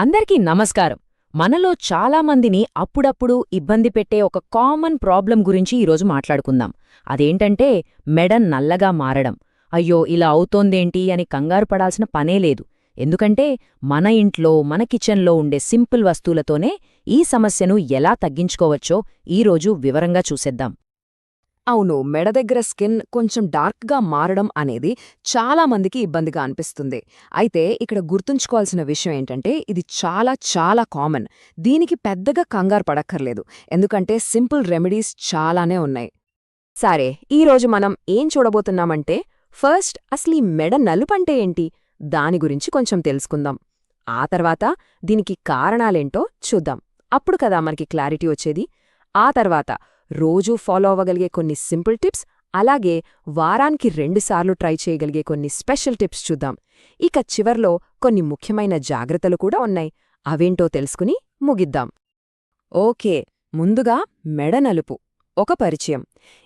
అందరికీ నమస్కారం. మనలో చాలామందిని అప్పుడప్పుడు ఇబ్బంది పెట్టే ఒక కామన్ ప్రాబ్లం గురించి ఈరోజు మాట్లాడుకుందాం. అదేంటంటే మెడ నల్లగా మారడం. అయ్యో ఇలా అవుతోందేంటి అని కంగారు పడాల్సిన పనే లేదు. ఎందుకంటే మన ఇంట్లో మన కిచెన్లో ఉండే సింపుల్ వస్తువులతోనే ఈ సమస్యను ఎలా తగ్గించుకోవచ్చో ఈరోజు వివరంగా చూసేద్దాం. అవును మెడ దగ్గర స్కిన్ కొంచెం డార్క్గా మారడం అనేది చాలా మందికి ఇబ్బందిగా అనిపిస్తుంది. అయితే ఇక్కడ గుర్తుంచుకోవాల్సిన విషయం ఏంటంటే ఇది చాలా చాలా కామన్. దీనికి పెద్దగా కంగారు పడక్కర్లేదు. ఎందుకంటే సింపుల్ రెమెడీస్ చాలానే ఉన్నాయి. సరే ఈరోజు మనం ఏం చూడబోతున్నామంటే ఫస్ట్ అసలు ఈ మెడ నలుపంటే ఏంటి? దాని గురించి కొంచెం తెలుసుకుందాం. ఆ తర్వాత దీనికి కారణాలేంటో చూద్దాం. అప్పుడు కదా మనకి క్లారిటీ వచ్చేది. ఆ తర్వాత రోజూ ఫాలో అవ్వగలిగే కొన్ని సింపుల్ టిప్స్ అలాగే వారానికి రెండుసార్లు ట్రై చేయగలిగే కొన్ని స్పెషల్ టిప్స్ చూద్దాం. ఇక చివర్లో కొన్ని ముఖ్యమైన జాగ్రత్తలు కూడా ఉన్నాయి. అవేంటో తెలుసుకుని ముగిద్దాం. ఓకే ముందుగా మెడ నలుపు ఒక పరిచయం.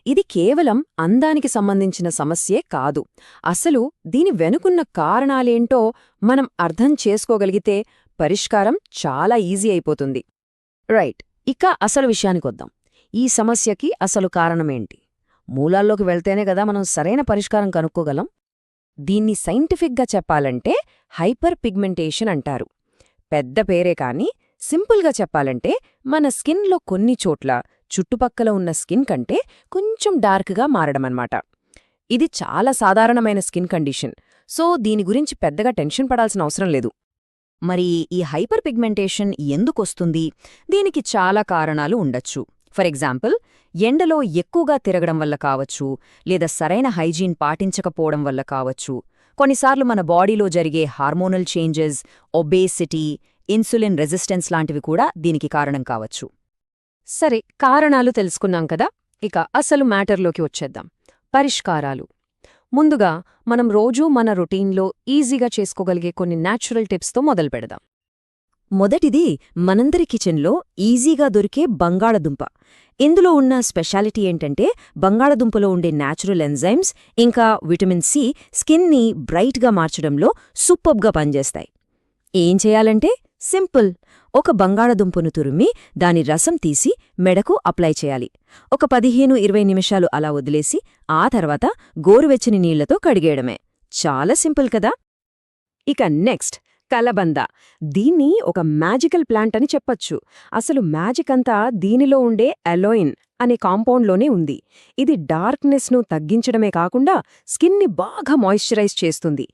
ఇది కేవలం అందానికి సంబంధించిన సమస్యే కాదు. అసలు దీని వెనుకున్న కారణాలేంటో మనం అర్థం చేసుకోగలిగితే పరిష్కారం చాలా ఈజీ అయిపోతుంది. రైట్ ఇక అసలు విషయానికొద్దాం. ఈ సమస్యకి అసలు కారణమేంటి? మూలాల్లోకి వెళ్తేనే కదా మనం సరైన పరిష్కారం కనుక్కోగలం? దీన్ని సైంటిఫిక్గా చెప్పాలంటే హైపర్ పిగ్మెంటేషన్ అంటారు. పెద్ద పేరే కాని సింపుల్గా చెప్పాలంటే మన స్కిన్లో కొన్ని చోట్ల చుట్టుపక్కల ఉన్న స్కిన్ కంటే కొంచెం డార్క్గా మారడమన్నమాట. ఇది చాలా సాధారణమైన స్కిన్ కండిషన్. సో దీని గురించి పెద్దగా టెన్షన్ పడాల్సిన అవసరం లేదు. మరి ఈ హైపర్ పిగ్మెంటేషన్ ఎందుకొస్తుంది? దీనికి చాలా కారణాలు ఉండొచ్చు. ఫర్ ఎగ్జాంపుల్ ఎండలో ఎక్కువగా తిరగడం వల్ల కావచ్చు లేదా సరైన హైజీన్ పాటించకపోవడం వల్ల కావచ్చు. కొన్నిసార్లు మన బాడీలో జరిగే hormonal changes obesity insulin resistance లాంటివి కూడా దీనికి కారణం కావచ్చు. సరే కారణాలు తెలుసుకున్నాం కదా? ఇక అసలు మ్యాటర్లోకి వచ్చేద్దాం. పరిష్కారాలు. ముందుగా మనం రోజూ మన రొటీన్లో ఈజీగా చేసుకోగలిగే కొన్ని న్యాచురల్ టిప్స్తో మొదలు పెడదాం మొదటిది మనందరి కిచెన్లో ఈజీగా దొరికే బంగాళదుంప. ఇందులో ఉన్న స్పెషాలిటీ ఏంటంటే బంగాళదుంపలో ఉండే న్యాచురల్ ఎంజైమ్స్ ఇంకా విటమిన్ సి స్కిన్ని బ్రైట్గా మార్చడంలో సూపర్గా పనిచేస్తాయి. ఏం చేయాలంటే సింపుల్. ఒక బంగాళదుంపను తురిమి దాని రసం తీసి మెడకు అప్లై చేయాలి. ఒక పదిహేను ఇరవై నిమిషాలు అలా వదిలేసి ఆ తర్వాత గోరువెచ్చని నీళ్ళతో కడిగేయడమే. చాలా సింపుల్ కదా? ఇక నెక్స్ట్. కలబంద. దీన్ని ఒక మ్యాజికల్ ప్లాంట్ అని చెప్పొచ్చు. అసలు మ్యాజిక్ అంతా దీనిలో ఉండే అలోయిన్ అనే కాంపౌండ్లోనే ఉంది. ఇది డార్క్నెస్ను తగ్గించడమే కాకుండా స్కిన్ని బాగా మాయిశ్చరైజ్ చేస్తుంది.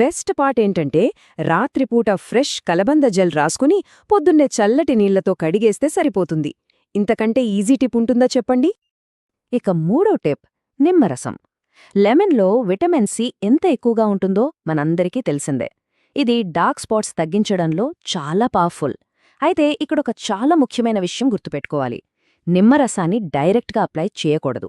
బెస్ట్ పార్ట్ ఏంటంటే రాత్రిపూట ఫ్రెష్ కలబంద జెల్ రాసుకుని పొద్దున్నే చల్లటి నీళ్ళతో కడిగేస్తే సరిపోతుంది. ఇంతకంటే ఈజీ టిప్ ఉంటుందా చెప్పండి? ఇక మూడో టిప్ నిమ్మరసం. లెమన్లో విటమిన్ సి ఎంత ఎక్కువగా ఉంటుందో మనందరికీ తెలిసిందే. ఇది డార్క్ స్పాట్స్ తగ్గించడంలో చాలా పవర్ఫుల్. అయితే ఇక్కడొక చాలా ముఖ్యమైన విషయం గుర్తుపెట్టుకోవాలి. నిమ్మరసాన్ని డైరెక్ట్గా అప్లై చేయకూడదు.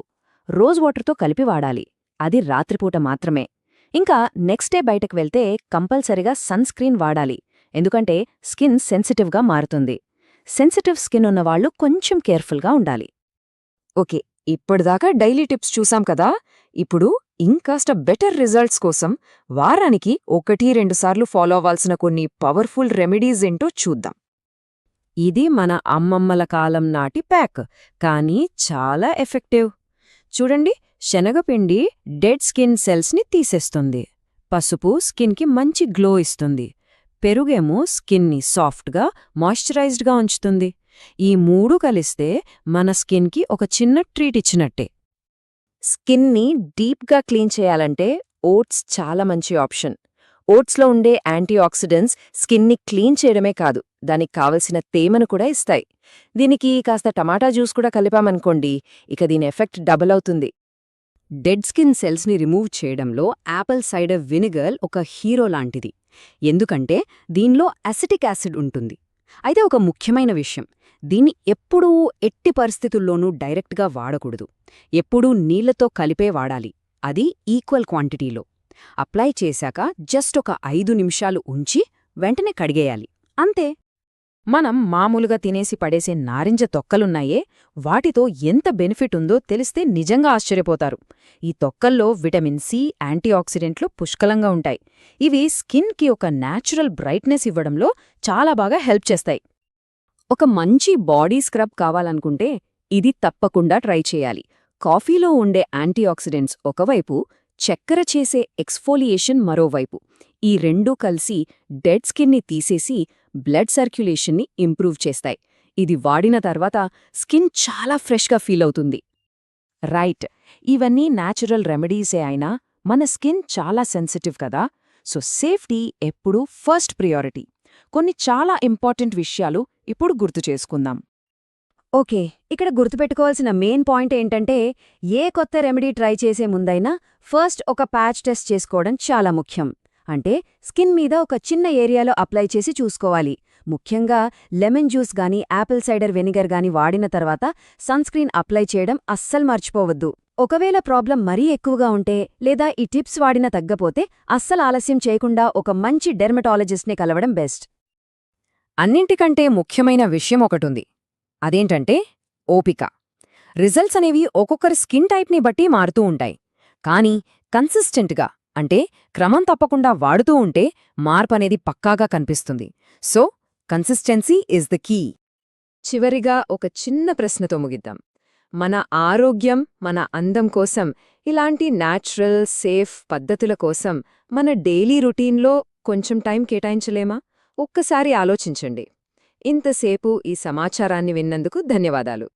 రోజ్ వాటర్తో కలిపి వాడాలి. అది రాత్రిపూట మాత్రమే. ఇంకా నెక్స్ట్ డే బయటకు వెళ్తే కంపల్సరిగా సన్ స్క్రీన్ వాడాలి. ఎందుకంటే స్కిన్ సెన్సిటివ్గా మారుతుంది. సెన్సిటివ్ స్కిన్ ఉన్నవాళ్ళు కొంచెం కేర్ఫుల్గా ఉండాలి. ఓకే ఇప్పటిదాకా డైలీ టిప్స్ చూసాం కదా? ఇప్పుడు ఇంకాస్త బెటర్ రిజల్ట్స్ కోసం వారానికి ఒకటి రెండుసార్లు ఫాలో అవ్వాల్సిన కొన్ని పవర్ఫుల్ రెమెడీస్ ఏంటో చూద్దాం. ఇది మన అమ్మమ్మల కాలం నాటి ప్యాక్ కానీ చాలా ఎఫెక్టివ్. చూడండి శనగపిండి డెడ్ స్కిన్ సెల్స్ని తీసేస్తుంది. పసుపు స్కిన్కి మంచి గ్లో ఇస్తుంది. పెరుగేమో స్కిన్ని సాఫ్ట్గా మాయిశ్చరైజ్డ్గా ఉంచుతుంది. ఈ మూడు కలిస్తే మన స్కిన్కి ఒక చిన్న ట్రీట్ ఇచ్చినట్టే. స్కిన్ని డీప్గా క్లీన్ చేయాలంటే ఓట్స్ చాలా మంచి ఆప్షన్. ఓట్స్లో ఉండే యాంటీఆక్సిడెంట్స్ స్కిన్ని క్లీన్ చేయడమే కాదు దానికి కావలసిన తేమను కూడా ఇస్తాయి. దీనికి కాస్త టమాటా జ్యూస్ కూడా కలిపామనుకోండి ఇక దీని ఎఫెక్ట్ డబుల్ అవుతుంది. డెడ్ స్కిన్ సెల్స్ని రిమూవ్ చేయడంలో యాపిల్ సైడర్ వినిగర్ ఒక హీరో లాంటిది. ఎందుకంటే దీనిలో అసిటిక్ యాసిడ్ ఉంటుంది. అయితే ఒక ముఖ్యమైన విషయం దీన్ని ఎప్పుడూ ఎట్టి పరిస్థితుల్లోనూ డైరెక్ట్గా వాడకూడదు. ఎప్పుడూ నీళ్ళతో కలిపే వాడాలి. అది ఈక్వల్ క్వాంటిటీలో. అప్లై చేశాక జస్ట్ ఒక ఐదు నిమిషాలు ఉంచి వెంటనే కడిగేయాలి. అంతే. మనం మామూలుగా తినేసి పడేసే నారింజ తొక్కలున్నాయే వాటితో ఎంత బెనిఫిట్ ఉందో తెలిస్తే నిజంగా ఆశ్చర్యపోతారు. ఈ తొక్కల్లో విటమిన్ సి యాంటీఆక్సిడెంట్లు పుష్కలంగా ఉంటాయి. ఇవి స్కిన్కి ఒక న్యాచురల్ బ్రైట్నెస్ ఇవ్వడంలో చాలా బాగా హెల్ప్ చేస్తాయి. ఒక మంచి బాడీ స్క్రబ్ కావాలనుకుంటే ఇది తప్పకుండా ట్రై చేయాలి. కాఫీలో ఉండే యాంటీఆక్సిడెంట్స్ ఒకవైపు చక్కెర చేసే ఎక్స్ఫోలియేషన్ మరోవైపు. ఈ రెండూ కలిసి డెడ్ స్కిన్ని తీసేసి బ్లడ్ సర్క్యులేషన్ని ఇంప్రూవ్ చేస్తాయి. ఇది వాడిన తర్వాత స్కిన్ చాలా ఫ్రెష్గా ఫీల్ అవుతుంది. రైట్. ఇవన్నీ న్యాచురల్ రెమెడీసే అయినా మన స్కిన్ చాలా సెన్సిటివ్ కదా. సో సేఫ్టీ ఎప్పుడూ ఫస్ట్ ప్రియారిటీ. కొన్ని చాలా ఇంపార్టెంట్ విషయాలు ఇప్పుడు గుర్తు చేసుకుందాం. ఓకే ఇక్కడ గుర్తుపెట్టుకోవాల్సిన మెయిన్ పాయింట్ ఏంటంటే ఏ కొత్త రెమెడీ ట్రై చేసే ముందైనా ఫస్ట్ ఒక ప్యాచ్ టెస్ట్ చేసుకోవడం చాలా ముఖ్యం. అంటే స్కిన్ మీద ఒక చిన్న ఏరియాలో అప్లై చేసి చూసుకోవాలి. ముఖ్యంగా లెమన్ జ్యూస్ గాని యాపిల్ సైడర్ వెనిగర్ గానీ వాడిన తర్వాత సన్స్క్రీన్ అప్లై చేయడం అస్సలు మర్చిపోవద్దు. ఒకవేళ ప్రాబ్లం మరీ ఎక్కువగా ఉంటే లేదా ఈ టిప్స్ వాడిన తగ్గపోతే అస్సలు ఆలస్యం చేయకుండా ఒక మంచి డెర్మటాలజిస్ట్ని కలవడం బెస్ట్. అన్నింటికంటే ముఖ్యమైన విషయం ఒకటుంది. అదేంటంటే ఓపిక. రిజల్ట్స్ అనేవి ఒక్కొక్కరి స్కిన్ టైప్ని బట్టి మారుతూ ఉంటాయి. కానీ కన్సిస్టెంట్గా అంటే క్రమం తప్పకుండా వాడుతూ ఉంటే మార్పు అనేది పక్కాగా కనిపిస్తుంది. So consistency is the key. చివరిగా ఒక చిన్న ప్రశ్నతో ముగిద్దాం. మన ఆరోగ్యం మన అందం కోసం ఇలాంటి న్యాచురల్ సేఫ్ పద్ధతుల కోసం మన డైలీ రొటీన్లో కొంచెం టైం కేటాయించలేమా? ఒక్కసారి ఆలోచించండి. ఇంతసేపు ఈ సమాచారాన్ని విన్నందుకు ధన్యవాదాలు.